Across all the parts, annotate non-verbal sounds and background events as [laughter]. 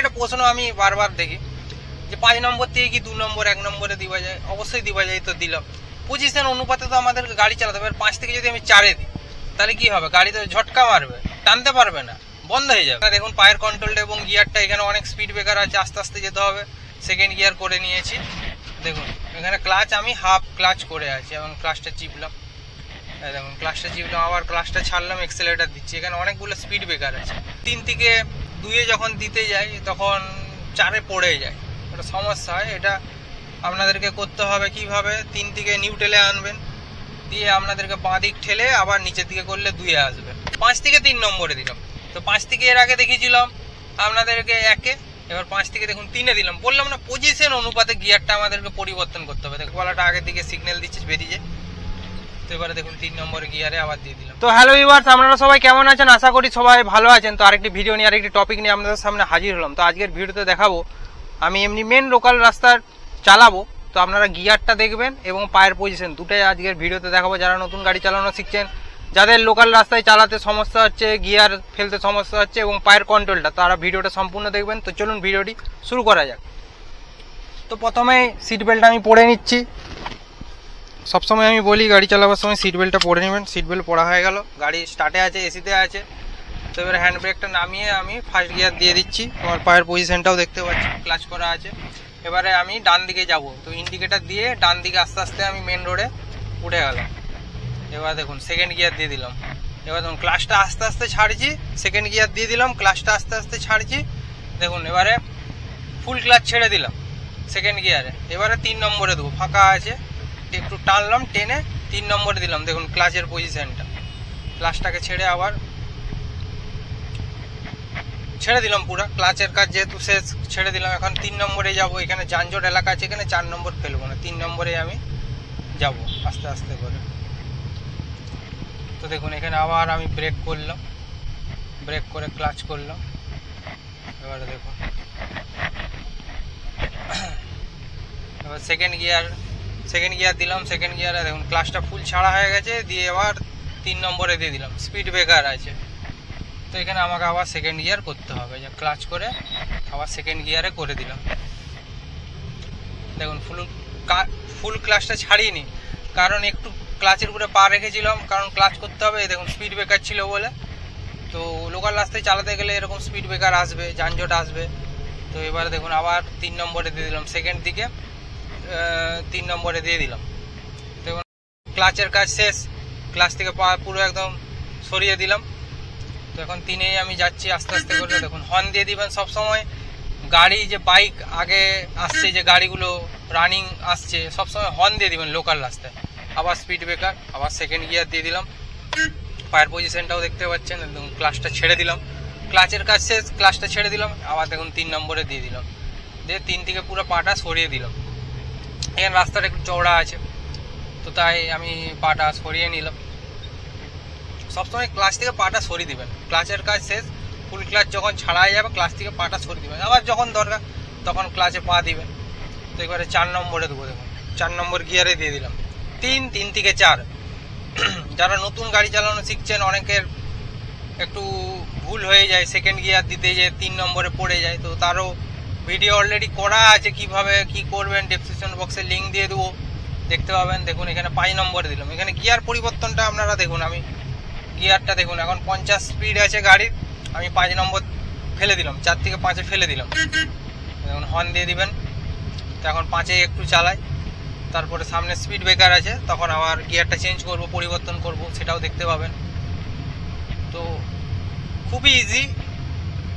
এটা প্রশ্ন আমি বারবার দেখি, যে পাঁচ নম্বর থেকে কি দু নম্বর, এক নম্বরে দিবা যায়? অবশ্যই দিবা যায় তো দিলাম। পজিশন অনুপাতে তো আমাদেরকে গাড়ি চালাতে হবে পাঁচ থেকে যদি আমি চারে দিই, তাহলে কি হবে? গাড়ি তো ঝটকা মারবে, টানতে পারবে না, বন্ধ হয়ে যাবে। দেখুন, পায়ের কন্ট্রোলটা এবং গিয়ারটা এখানে অনেক স্পিড ব্রেকার আছে, আস্তে আস্তে যেতে হবে। সেকেন্ড গিয়ার করে নিয়েছি। দেখুন, এখানে ক্লাচ আমি হাফ ক্লাচ করে আছি এবং ক্লাচটা চিপলাম। দেখুন ক্লাচটা চিপলাম, আবার ক্লাচটা ছাড়লাম এক্সেলেটার দিচ্ছি। এখানে অনেকগুলো স্পিড ব্রেকার আছে। তিন থেকে দুয়ে যখন দিতে যাই, তখন চারে পড়ে যায়। একটা সমস্যা হয়, এটা আপনাদেরকে করতে হবে কীভাবে? তিন থেকে নিউটেলে আনবেন, দিয়ে আপনাদেরকে বাঁ দিক ঠেলে আবার নিচের দিকে করলে দুয়ে আসবে। পাঁচ থেকে তিন নম্বরে দিলাম। তো পাঁচ থেকে এর আগে দেখিয়েছিলাম, আপনাদেরকে একে, এবার পাঁচ থেকে দেখুন তিনে দিলাম। বললাম না পজিশন অনুপাতে গিয়ারটা আমাদেরকে পরিবর্তন করতে হবে। দেখো বলাটা আগের দিকে সিগন্যাল দিচ্ছে, বেরিয়ে তো তিন নম্বরে গিয়ারে তো হ্যালো ভিউয়ার্স, আপনারা সবাই কেমন আছেন? আশা করি সবাই ভালো আছেন। তো আরেকটি ভিডিও নিয়ে, আরেকটি টপিক নিয়ে আপনাদের সামনে হাজির হলাম। তো আজকের ভিডিওতে দেখাবো, আমি এমনি মেন লোকাল রাস্তার চালাবো। তো আপনারা গিয়ারটা দেখবেন এবং পায়ের পজিশন দুটাই আজকের ভিডিওতে দেখাবো। যারা নতুন গাড়ি চালানো শিখছেন, যাদের লোকাল রাস্তায় চালাতে সমস্যা হচ্ছে, গিয়ার ফেলতে সমস্যা হচ্ছে এবং পায়ের কন্ট্রোলটা তারা ভিডিওটা সম্পূর্ণ দেখবেন। তো চলুন ভিডিওটি শুরু করা যাক। তো প্রথমে সিট বেল্ট আমি পরে নিচ্ছি। সবসময় আমি বলি, গাড়ি চালাবার সময় সিট বেল্টটা পরে নেবেন। সিট বেল্ট পরা হয়ে গেল। গাড়ি স্টার্টে আছে এসিতে আছে। তো এবার হ্যান্ড ব্রেকটা নামিয়ে আমি ফার্স্ট গিয়ার দিয়ে দিচ্ছি। আমার পায়ের পজিশনটাও দেখতে পাচ্ছি ক্লাচ করা আছে। এবারে আমি ডান দিকে যাব। তো ইন্ডিকেটার দিয়ে ডান দিকে আস্তে আস্তে আমি মেন রোডে উঠে গেলাম। এবার দেখুন সেকেন্ড গিয়ার দিয়ে দিলাম। এবার দেখুন ক্লাসটা আস্তে আস্তে ছাড়ছি। সেকেন্ড গিয়ার দিয়ে দিলাম ক্লাসটা আস্তে আস্তে ছাড়ছি। দেখুন, এবারে ফুল ক্লাচ ছেড়ে দিলাম সেকেন্ড গিয়ারে এবারে তিন নম্বরে দেবো, ফাঁকা আছে। একটু টানলাম, টেনে তিন নম্বরে দিলাম। দেখুন ক্লাচের পজিশনটা ক্লাচটাকে ছেড়ে আবার ছেড়ে দিলাম পুরো। ক্লাচের কাজ যেহেতু শেষ, ছেড়ে দিলাম। এখন তিন নম্বরে যাব। এখানে যানজট এলাকা আছে, এখানে চার নম্বর ফেলব না। তিন নম্বরে আমি যাব আস্তে আস্তে করে। তো দেখুন, এখানে আবার আমি ব্রেক করলাম। ব্রেক করে ক্লাচ করলাম। এবারে দেখুন। এবার সেকেন্ড গিয়ার সেকেন্ড গিয়ার দিলাম সেকেন্ড গিয়ারে দেখুন ক্লাসটা ফুল ছাড়া হয়ে গেছে, দিয়ে এবার তিন নম্বরে দিয়ে দিলাম স্পিড ব্রেকার আছে। তো এখানে আমাকে আবার সেকেন্ড গিয়ার করতে হবে, যে ক্লাচ করে আবার সেকেন্ড গিয়ারে করে দিলাম। দেখুন ফুল ফুল ক্লাচটা ছাড়িনি, কারণ একটু ক্লাচের উপরে পা রেখেছিলাম, কারণ ক্লাচ করতে হবে দেখুন স্পিড ব্রেকার ছিল বলে। তো লোকাল রাস্তায় চালাতে গেলে এরকম স্পিড ব্রেকার আসবে, যানজট আসবে। তো এবারে দেখুন, আবার তিন নম্বরে দিয়ে দিলাম সেকেন্ড দিকে। তিন নম্বরে দিয়ে দিলাম। দেখুন ক্লাচের কাজ শেষ ক্লাচ থেকে পা পুরো একদম সরিয়ে দিলাম। তো এখন তিনেই আমি যাচ্ছি আস্তে আস্তে করে, দেখুন হর্ন দিয়ে দিবেন সব সময়। গাড়ি যে বাইক আগে আসছে, যে গাড়িগুলো রানিং আসছে, সব সময় হর্ন দিয়ে দিবেন লোকাল রাস্তায় আবার স্পিড ব্রেকার আবার সেকেন্ড গিয়ার দিয়ে দিলাম। পায়ের পজিশনটাও দেখতে পাচ্ছেন, একদম ক্লাচটা ছেড়ে দিলাম। ক্লাচের কাজ শেষ ক্লাচটা ছেড়ে দিলাম। আবার দেখুন তিন নম্বরে দিয়ে দিলাম। দিয়ে তিন থেকে পুরো পাটা সরিয়ে দিলাম। এখানে রাস্তাটা একটু চওড়া আছে। তো তাই আমি পাটা সরিয়ে নিলাম। সবসময় ক্লাচ থেকে পাটা সরিয়ে দেবেন। ক্লাচের কাজ শেষ ফুল ক্লাচ যখন ছাড়া যাবে ক্লাচ থেকে পাটা সরিয়ে দেবেন। আবার যখন দরকার, তখন ক্লাচে পা দিবেন। তো এবারে চার নম্বরে দেবো দেখুন। চার নম্বর গিয়ারে দিয়ে দিলাম। তিন তিন থেকে চার। [clears throat] যারা নতুন গাড়ি চালানো শিখছেন, অনেকের একটু ভুল হয়ে যায়। সেকেন্ড গিয়ার দিতে যে তিন নম্বরে পড়ে যায়। তো তারও ভিডিও অলরেডি করা আছে, কীভাবে কি করবেন ডেসক্রিপশন বক্সে লিঙ্ক দিয়ে দেবো। দেখতে পাবেন, দেখুন, এখানে পাঁচ নম্বরে দিলাম। এখানে গিয়ার পরিবর্তনটা আপনারা দেখুন, আমি গিয়ারটা দেখুন, এখন পঞ্চাশ স্পিড আছে গাড়ির, আমি পাঁচ নম্বর ফেলে দিলাম, চার থেকে পাঁচে ফেলে দিলাম। এখন হর্ন দিয়ে দিবেন, তো এখন পাঁচে একটু চালাই, তারপরে সামনে স্পিড ব্রেকার আছে, তখন আবার গিয়ারটা চেঞ্জ করব, পরিবর্তন করব, সেটাও দেখতে পাবেন। তো খুবই ইজি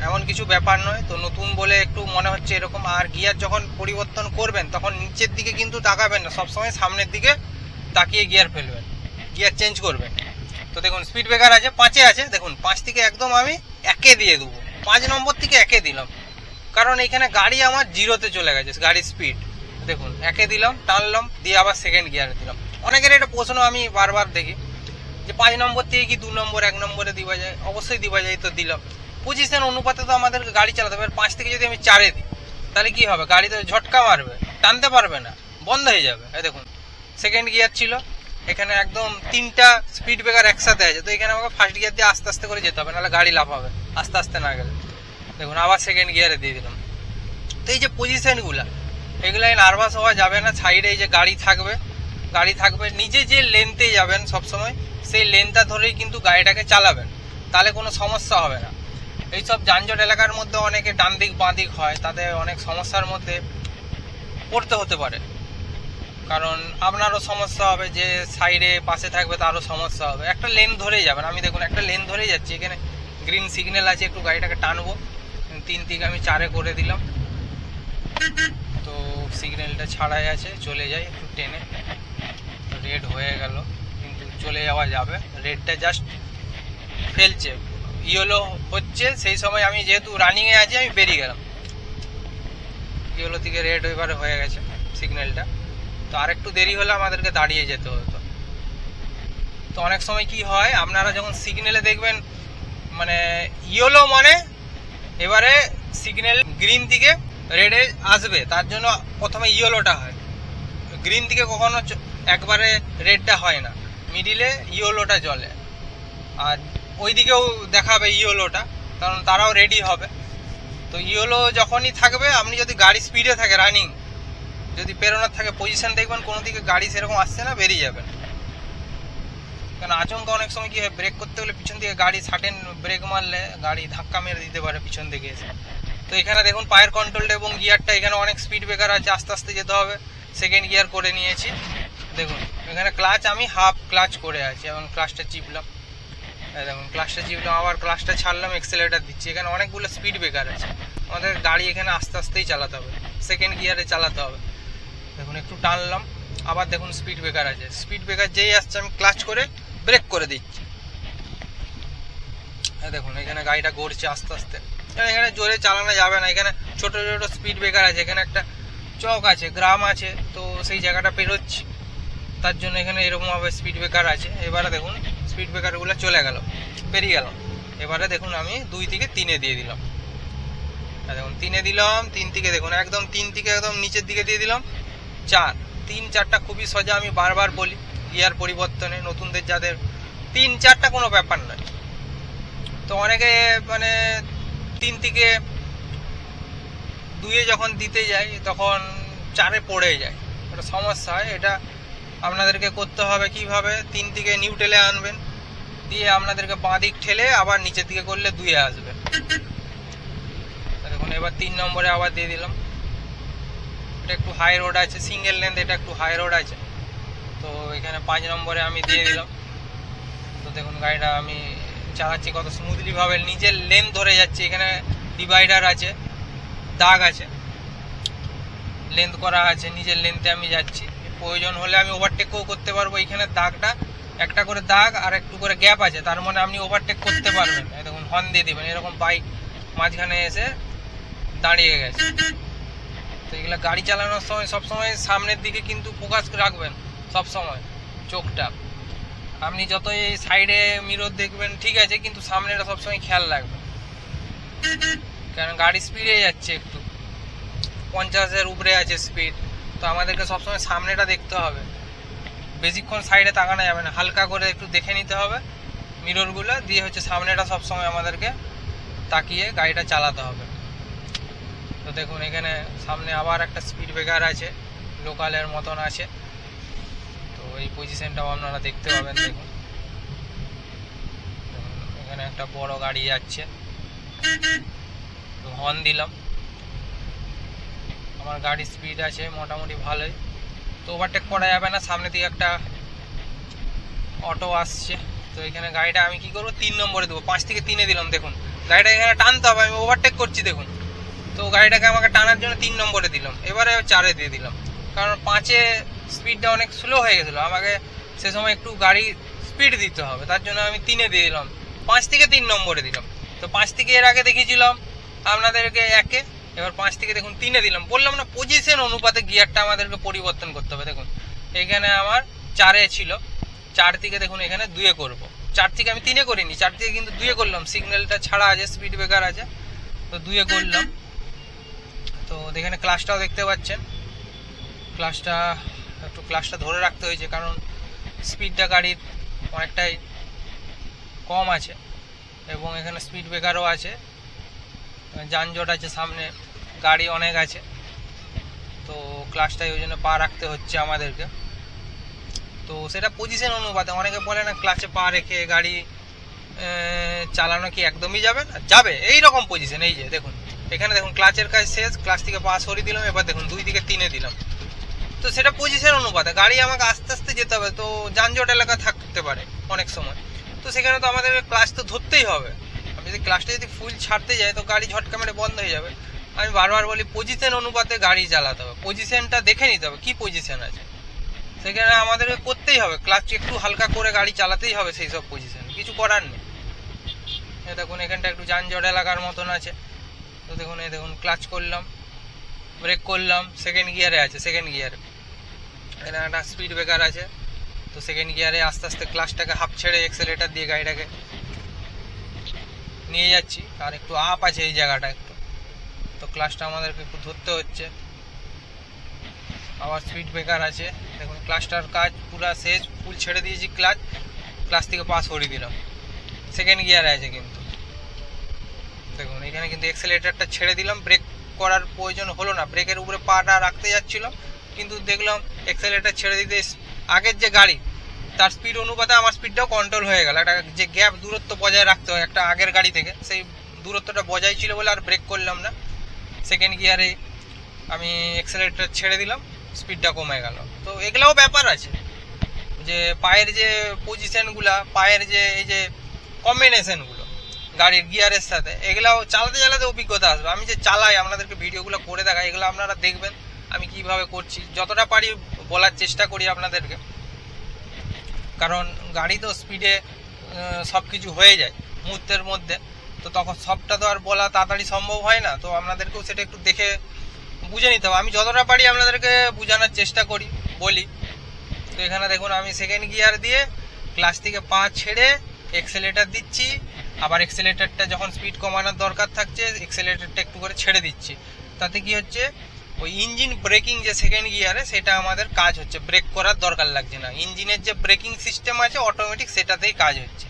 এমন কিছু ব্যাপার নয়। তো নতুন বলে একটু মনে হচ্ছে এরকম। আর গিয়ার যখন পরিবর্তন করবেন, তখন নিচের দিকে কিন্তু তাকাবেন না। সবসময় সামনের দিকে তাকিয়ে গিয়ার ফেলবেন। গিয়ার চেঞ্জ করবেন। তো দেখুন স্পিড ব্রেকার আছে, পাঁচে আছে। দেখুন, পাঁচ থেকে একদম আমি একে দিয়ে দেবো। পাঁচ নম্বর থেকে একে দিলাম। কারণ এখানে গাড়ি আমার জিরোতে চলে গেছে, গাড়ির স্পিড দেখুন, একে দিলাম, টানলাম, দিয়ে আবার সেকেন্ড গিয়ারে দিলাম। অনেকের এটা প্রশ্ন আমি বারবার দেখি যে পাঁচ নম্বর থেকে কি দু নম্বর, এক নম্বরে দিবা যায়? অবশ্যই দিবা যায়, তো দিলাম। পজিশন অনুপাতে তো আমাদেরকে গাড়ি চালাতে হবে। পাঁচ থেকে যদি আমি চারে দিই, তাহলে কি হবে? গাড়ি তো ঝটকা মারবে, টানতে পারবে না, বন্ধ হয়ে যাবে। এই দেখুন সেকেন্ড গিয়ার ছিল। এখানে একদম তিনটা স্পিড ব্রেকার একসাথে আছে। তো এখানে আমাকে ফার্স্ট গিয়ার দিয়ে আস্তে আস্তে করে যেতে হবে, নাহলে গাড়ি লাফাবে আস্তে আস্তে না গেলে। দেখুন, আবার সেকেন্ড গিয়ারে দিয়ে দিলাম। তো এই যে পজিশনগুলা এগুলাই নার্ভাস হওয়া যাবে না। সাইডে এই যে গাড়ি থাকবে গাড়ি থাকবে, নিজে যে লেনতে যাবেন সবসময়, সেই লেনটা ধরেই কিন্তু গাড়িটাকে চালাবেন। তাহলে কোনো সমস্যা হবে না। এইসব যানজট এলাকার মধ্যে অনেকে ডান দিক বাঁ দিক হয়, তাদের অনেক সমস্যার মধ্যে পড়তে হতে পারে। কারণ আপনারও সমস্যা হবে যে সাইডে পাশে থাকবে তারও সমস্যা হবে। একটা লেন ধরেই যাবেন। আমি দেখুন, একটা লেন ধরেই যাচ্ছি। এখানে গ্রিন সিগন্যাল আছে, একটু গাড়িটাকে টানবো। তিন থেকে আমি চারে করে দিলাম। তো সিগন্যালটা ছাড়াই আছে, চলে যাই একটু টেনে। রেড হয়ে গেল, কিন্তু চলে যাওয়া যাবে। রেডটা জাস্ট ফেলছে। ইয়েলো হচ্ছে, সেই সময় আমি যেহেতু রানিংয়ে আছি, আমি বেরিয়ে গেলাম। ইয়েলো থেকে রেড এবারে হয়ে গেছে সিগন্যালটা তো আরেকটু দেরি হলে আমাদেরকে দাঁড়িয়ে যেতে হতো। তো অনেক সময় কি হয়, আপনারা যখন সিগন্যালে দেখবেন মানে ইয়েলো মানে এবারে সিগন্যাল গ্রিন দিকে রেডে আসবে, তার জন্য প্রথমে ইয়েলোটা হয়। গ্রিন দিকে কখনো একবারে রেডটা হয় না। মিডিলে ইয়েলোটা জ্বলে। আর ওই দিকেও দেখাবে ইয়েলোটা কারণ তারাও রেডি হবে। তো ইয়েলো যখনই থাকবে, আপনি যদি গাড়ি স্পিডে থাকে রানিং যদি পেরোনোর থাকে পজিশন দেখবেন, কোনো দিকে গাড়ি সেরকম আসছে না, বেরিয়ে যাবেন কারণ আচমকা অনেক সময় কি হয় ব্রেক করতে হলে পিছন দিকে গাড়ি সাটেন ব্রেক মারলে গাড়ি ধাক্কা মেরে দিতে পারে পিছন দিকে এসে। তো এখানে দেখুন, পায়ের কন্ট্রোলটা এবং গিয়ারটা এখানে অনেক স্পিড ব্রেকার আছে, আস্তে আস্তে যেতে হবে। সেকেন্ড গিয়ার করে নিয়েছি। দেখুন, এখানে ক্লাচ আমি হাফ ক্লাচ করে আছি এবং ক্লাচটা চিপলাম। দেখুন ক্লাসটা চিপলাম আবার ক্লাসটা ছাড়লাম এক্সেলেটার দিচ্ছি। এখানে অনেকগুলো স্পিড ব্রেকার আছে। আমাদের গাড়ি এখানে আস্তে আস্তেই চালাতে হবে। সেকেন্ড গিয়ারে চালাতে হবে। দেখুন, একটু টানলাম। আবার দেখুন স্পিড ব্রেকার আছে। স্পিড ব্রেকার যেই আসছে, আমি ক্লাচ করে ব্রেক করে দিচ্ছি। এই দেখুন, এখানে গাড়িটা গড়ছে আস্তে আস্তে। এখানে এখানে জোরে চালানো যাবে না। এখানে ছোট ছোট স্পিড ব্রেকার আছে। এখানে একটা চক আছে, গ্রাম আছে। তো সেই জায়গাটা পেরোচ্ছি। তার জন্য এখানে এরকমভাবে স্পিড ব্রেকার আছে। এবারে দেখুন স্পিড ব্রেকারগুলো চলে গেল, পেরিয়ে গেল। এবারে দেখুন আমি দুই থেকে তিনে দিয়ে দিলাম। দেখুন, তিনে দিলাম, তিন থেকে, দেখুন, একদম তিন থেকে একদম নিচের দিকে দিয়ে দিলাম। চার, তিন চারটা খুবই সোজা, আমি বারবার বলি গিয়ার পরিবর্তনে, নতুনদের যাদের, তিন চারটা কোনো ব্যাপার নয়। তো অনেকে মানে তিন থেকে দুয়ে যখন দিতে যাই তখন চারে পড়ে যায়। একটা সমস্যা হয়, এটা আপনাদেরকে করতে হবে কীভাবে? তিন থেকে নিউটেলে আনবেন দিয়ে আপনাদেরকে বাঁ দিক ঠেলে আবার নিচের দিকে করলে দুয়ে আসবে। দেখুন, এবার তিন নম্বরে আবার দিয়ে দিলাম। এটা একটু হাই রোড আছে সিঙ্গেল লেন্থ এটা একটু হাই রোড আছে। তো এখানে পাঁচ নম্বরে আমি দিয়ে দিলাম। তো দেখুন, গাড়িটা আমি চালাচ্ছি কত স্মুথলি ভাবে। নিজের লেন ধরে যাচ্ছে, এখানে ডিভাইডার আছে, দাগ আছে। লেন্থ করা আছে, নিজের লেন্থে আমি যাচ্ছি। প্রয়োজন হলে আমি ওভারটেকও করতে পারব, এখানে দাগটা একটা করে দাগ আর একটু করে গ্যাপ আছে, তার মানে আপনি ওভারটেক করতে পারবেন দেখুন হর্ন দিয়ে দেবেন, এরকম বাইক মাঝখানে এসে দাঁড়িয়ে গেছে। তো এগুলো গাড়ি চালানোর সময়, সবসময় সামনের দিকে কিন্তু ফোকাস রাখবেন সব সময় চোখটা। আপনি যতই সাইডে মিরর দেখবেন, ঠিক আছে, কিন্তু সামনেটা সবসময় খেয়াল রাখবেন। কারণ গাড়ি স্পিডে যাচ্ছে একটু। পঞ্চাশের উপরে আছে স্পিড তো আমাদেরকে সবসময় সামনেটা দেখতে হবে। বেশিক্ষণ সাইডে তাকানো যাবে না। হালকা করে একটু দেখে নিতে হবে। মিররগুলো দিয়ে হচ্ছে সামনেটা সবসময় আমাদেরকে তাকিয়ে গাড়িটা চালাতে হবে। তো দেখুন, এখানে সামনে আবার একটা স্পিড ব্রেকার আছে। লোকালের মতন আছে। তো এই পজিশনটাও আপনারা দেখতে পাবেন, দেখুন। এখানে একটা বড় গাড়ি যাচ্ছে। হর্ন দিলাম। আমার গাড়ির স্পিড আছে মোটামুটি ভালোই। তো ওভারটেক করা যাবে না, সামনে দিয়ে একটা অটো আসছে। তো এখানে গাড়িটা আমি কি করব? তিন নম্বরে দেবো। পাঁচ থেকে তিনে দিলাম, দেখুন। গাড়িটা এখানে টানতে হবে, আমি ওভারটেক করছি, দেখুন। তো গাড়িটাকে আমাকে টানার জন্য তিন নম্বরে দিলাম। এবারে চারে দিয়ে দিলাম। কারণ পাঁচে স্পিডটা অনেক স্লো হয়ে গেছিল। আমাকে সে সময় একটু গাড়ি স্পিড দিতে হবে, তার জন্য আমি তিনে দিয়ে দিলাম। পাঁচ থেকে তিন নম্বরে দিলাম। তো পাঁচ থেকে এর আগে দেখিয়েছিলাম, আপনাদেরকে একে। এবার পাঁচ থেকে দেখুন তিনে দিলাম। বললাম না পজিশন অনুপাতে গিয়ারটা আমাদেরকে পরিবর্তন করতে হবে দেখুন। এখানে আমার চারে ছিল। চার থেকে দেখুন এখানে দুয়ে করব। চার থেকে আমি তিনে করিনি চার থেকে কিন্তু দুয়ে করলাম। সিগন্যালটা ছাড়া আছে স্পিড ব্রেকার আছে। তো দুয়ে করলাম। তো এখানে ক্লাসটাও দেখতে পাচ্ছেন। ক্লাসটা একটু ক্লাসটা ধরে রাখতে হয়েছে কারণ স্পিডটা গাড়ির অনেকটাই কম আছে। এবং এখানে স্পিড ব্রেকারও আছে। যানজট আছে সামনে। গাড়ি অনেক আছে। তো ক্লাসটাই ওই জন্য পা রাখতে হচ্ছে আমাদেরকে। তো সেটা পজিশন অনুপাতে, অনেকে বলে না ক্লাসে পা রেখে গাড়ি চালানো কি একদমই যাবে না? যাবে এই রকম পজিশন এই যে, দেখুন। এখানে দেখুন ক্লাচের কাজ শেষ ক্লাচ থেকে পা সরিয়ে দিলাম, এবার দেখুন, দুই দিকে তিনে দিলাম। তো সেটা পজিশন অনুপাতে, গাড়ি আমাকে আস্তে আস্তে যেতে হবে, তো যানজট এলাকা থাকতে পারে অনেক সময়। তো সেখানে তো আমাদের ক্লাচ তো ধরতেই হবে। আমি যদি ক্লাচটা যদি ফুল ছাড়তে যাই তো গাড়ি ঝটকা মেরে বন্ধ হয়ে যাবে। আমি বারবার বলি পজিশন অনুপাতে গাড়ি চালাতে হবে। পজিশনটা দেখে নিতে হবে, কি পজিশন আছে? সেখানে আমাদেরকে করতেই হবে ক্লাচ একটু হালকা করে গাড়ি চালাতেই হবে সেই সব পজিশন কিছু করার নেই। এ দেখুন, এখানটা একটু যানজট এলাকার মতন আছে। তো দেখুন এই দেখুন ক্লাচ করলাম ব্রেক করলাম সেকেন্ড গিয়ারে আছে সেকেন্ড গিয়ারে এখানে একটা স্পিড ব্রেকার আছে। তো সেকেন্ড গিয়ারে আস্তে আস্তে ক্লাচটাকে হাফ ছেড়ে এক্সেলেটার দিয়ে গাড়িটাকে নিয়ে যাচ্ছি। আর একটু আপ আছে এই জায়গাটা একটু। তো ক্লাচটা আমাদেরকে একটু ধরতে হচ্ছে। আবার স্পিড ব্রেকার আছে। দেখুন ক্লাচটার কাজ পুরো শেষ ফুল ছেড়ে দিয়েছি ক্লাচ ক্লাস থেকে পাস সরিয়ে দিলাম। সেকেন্ড গিয়ারে আছে কিন্তু। দেখুন, এখানে কিন্তু এক্সেলেটারটা ছেড়ে দিলাম। ব্রেক করার প্রয়োজন হলো না। ব্রেকের উপরে পাটা রাখতে যাচ্ছিল। কিন্তু দেখলাম এক্সেলেটার ছেড়ে দিতে আগের যে গাড়ি, তার স্পিড অনুপাতে আমার স্পিডটাও কন্ট্রোল হয়ে গেল। একটা যে গ্যাপ দূরত্ব বজায় রাখতে হয়, একটা আগের গাড়ি থেকে, সেই দূরত্বটা বজায় ছিল বলে আর ব্রেক করলাম না। সেকেন্ড গিয়ারে আমি এক্সেলেটার ছেড়ে দিলাম স্পিডটা কমে গেল। তো এগুলাও ব্যাপার আছে যে পায়ের যে পজিশনগুলা পায়ের যে, এই যে কম্বিনেশনগুলো গাড়ির গিয়ারের সাথে, এগুলাও চালাতে চালাতে অভিজ্ঞতা আসবে। আমি যে চালাই, আপনাদেরকে ভিডিওগুলো করে দেখাই, এগুলো আপনারা দেখবেন আমি কীভাবে করছি। যতটা পারি বলার চেষ্টা করি আপনাদেরকে। কারণ গাড়ি তো স্পিডে সব কিছু হয়ে যায় মুহূর্তের মধ্যে। তো তখন সবটা তো আর বলা তাড়াতাড়ি সম্ভব হয় না। তো আপনাদেরকেও সেটা একটু দেখে বুঝে নিতে হবে। আমি যতটা পারি আপনাদেরকে বোঝানোর চেষ্টা করি, বলি। তো এখানে দেখুন, আমি সেকেন্ড গিয়ার দিয়ে ক্লাস থেকে পা ছেড়ে এক্সেলেটার দিচ্ছি। আবার এক্সেলেটারটা যখন স্পিড কমানোর দরকার থাকছে এক্সেলেটারটা একটু করে ছেড়ে দিচ্ছি। তাতে কি হচ্ছে? ওই ইঞ্জিন ব্রেকিং যে সেকেন্ড গিয়ারে সেটা আমাদের কাজ হচ্ছে। ব্রেক করার দরকার লাগছে না। ইঞ্জিনের যে ব্রেকিং সিস্টেম আছে অটোমেটিক সেটাতেই কাজ হচ্ছে।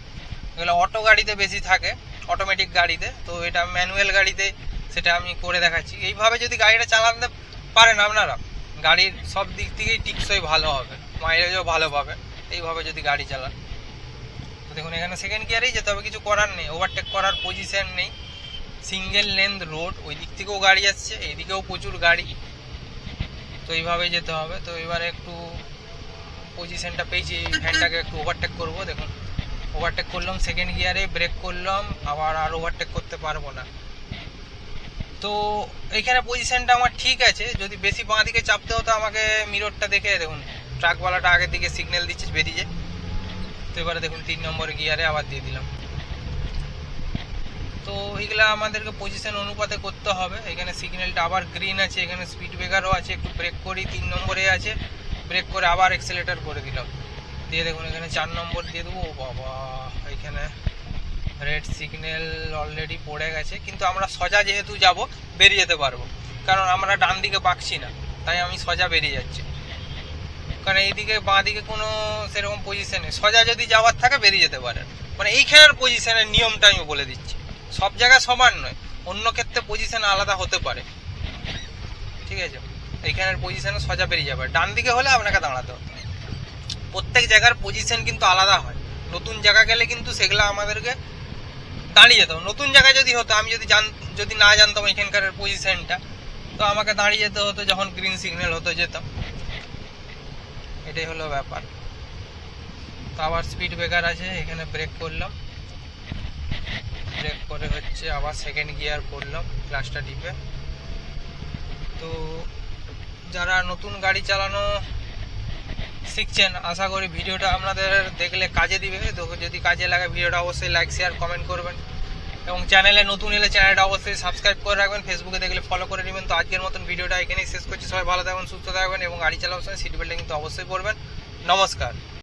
এগুলো অটো গাড়িতে বেশি থাকে। অটোমেটিক গাড়িতে, তো এটা ম্যানুয়াল গাড়িতে সেটা আমি করে দেখাচ্ছি। এইভাবে যদি গাড়িটা চালাতে পারেন আপনারা, গাড়ির সব দিক থেকেই টিপসই ভালো হবে মাইলেজও ভালো পাবে, এইভাবে যদি গাড়ি চালান। তো দেখুন, এখানে সেকেন্ড গিয়ারেই যেতে হবে, কিছু করার নেই ওভারটেক করার পজিশন নেই। সিঙ্গেল লেন্থ রোড ওই দিক থেকেও গাড়ি আসছে, এইদিকেও প্রচুর গাড়ি। তো এইভাবেই যেতে হবে, তো এবারে একটু পজিশনটা পেয়েছি, এই ভ্যানটাকে একটু ওভারটেক করব, দেখুন। ওভারটেক করলাম সেকেন্ড গিয়ারে ব্রেক করলাম, আবার আর ওভারটেক করতে পারব না। তো এইখানে পজিশনটা আমার ঠিক আছে, যদি বেশি বাঁ দিকে চাপতে হতো আমাকে মিররটা দেখে দেখুন ট্রাকওয়ালাটা আগের দিকে সিগন্যাল দিচ্ছে বেরিয়ে তো এবারে দেখুন, তিন নম্বর গিয়ারে আবার দিয়ে দিলাম। তো এইগুলা আমাদেরকে পজিশন অনুপাতে করতে হবে। এখানে সিগন্যালটা আবার গ্রিন আছে, এখানে স্পিড ব্রেকারও আছে, একটু ব্রেক করি, তিন নম্বরে আছে ব্রেক করে আবার এক্সেলেটার করে দিলাম। দিয়ে দেখুন, এখানে চার নম্বর দিয়ে দেবো। বাবা, এখানে রেড সিগন্যাল অলরেডি পড়ে গেছে। কিন্তু আমরা সোজা যেহেতু যাব, বেরিয়ে যেতে পারব। কারণ আমরা ডান দিকে বাঁকছি না, তাই আমি সোজা বেরিয়ে যাচ্ছি। কারণ এইদিকে বাঁ দিকে কোনো সেরকম পজিশন সোজা যদি যাওয়ার থাকে, বেরিয়ে যেতে পারেন মানে এইখানের পজিশনের নিয়মটা আমি বলে দিচ্ছি। সব জায়গায় সমান নয়, অন্য ক্ষেত্রে পজিশন আলাদা হতে পারে। ঠিক আছে? এইখানের পজিশনে সজা বেরিয়ে যাবে। ডান দিকে হলে আপনাকে দাঁড়াতে হবে। প্রত্যেক জায়গার পজিশন কিন্তু আলাদা হয়। নতুন জায়গা গেলে কিন্তু সেগুলো আমাদেরকে দাঁড়িয়ে যেত নতুন জায়গায় যদি হতো, আমি যদি জান যদি না জানতাম এখানকার পজিশনটা তো আমাকে দাঁড়িয়ে যেতে হতো যখন গ্রিন সিগন্যাল হতো যেতাম এটাই হলো ব্যাপার। তো আবার স্পিড ব্রেকার আছে, এখানে ব্রেক করলাম। ব্রেক করে হচ্ছে আবার সেকেন্ড গিয়ার করলাম ক্লাসটা টিপে তো যারা নতুন গাড়ি চালানো শিখছেন, আশা করি ভিডিওটা আপনাদের দেখলে কাজে দিবে। তো যদি কাজে লাগে ভিডিওটা অবশ্যই লাইক শেয়ার কমেন্ট করবেন। এবং চ্যানেলে নতুন এলে চ্যানেলটা অবশ্যই সাবস্ক্রাইব করে রাখবেন। ফেসবুকে দেখলে ফলো করে নেবেন। তো আজকের মতন ভিডিওটা এখানেই শেষ করছি। সবাই ভালো থাকবেন, সুস্থ থাকবেন এবং গাড়ি চালানোর সময় সিট বেল্টে কিন্তু অবশ্যই পড়বেন নমস্কার।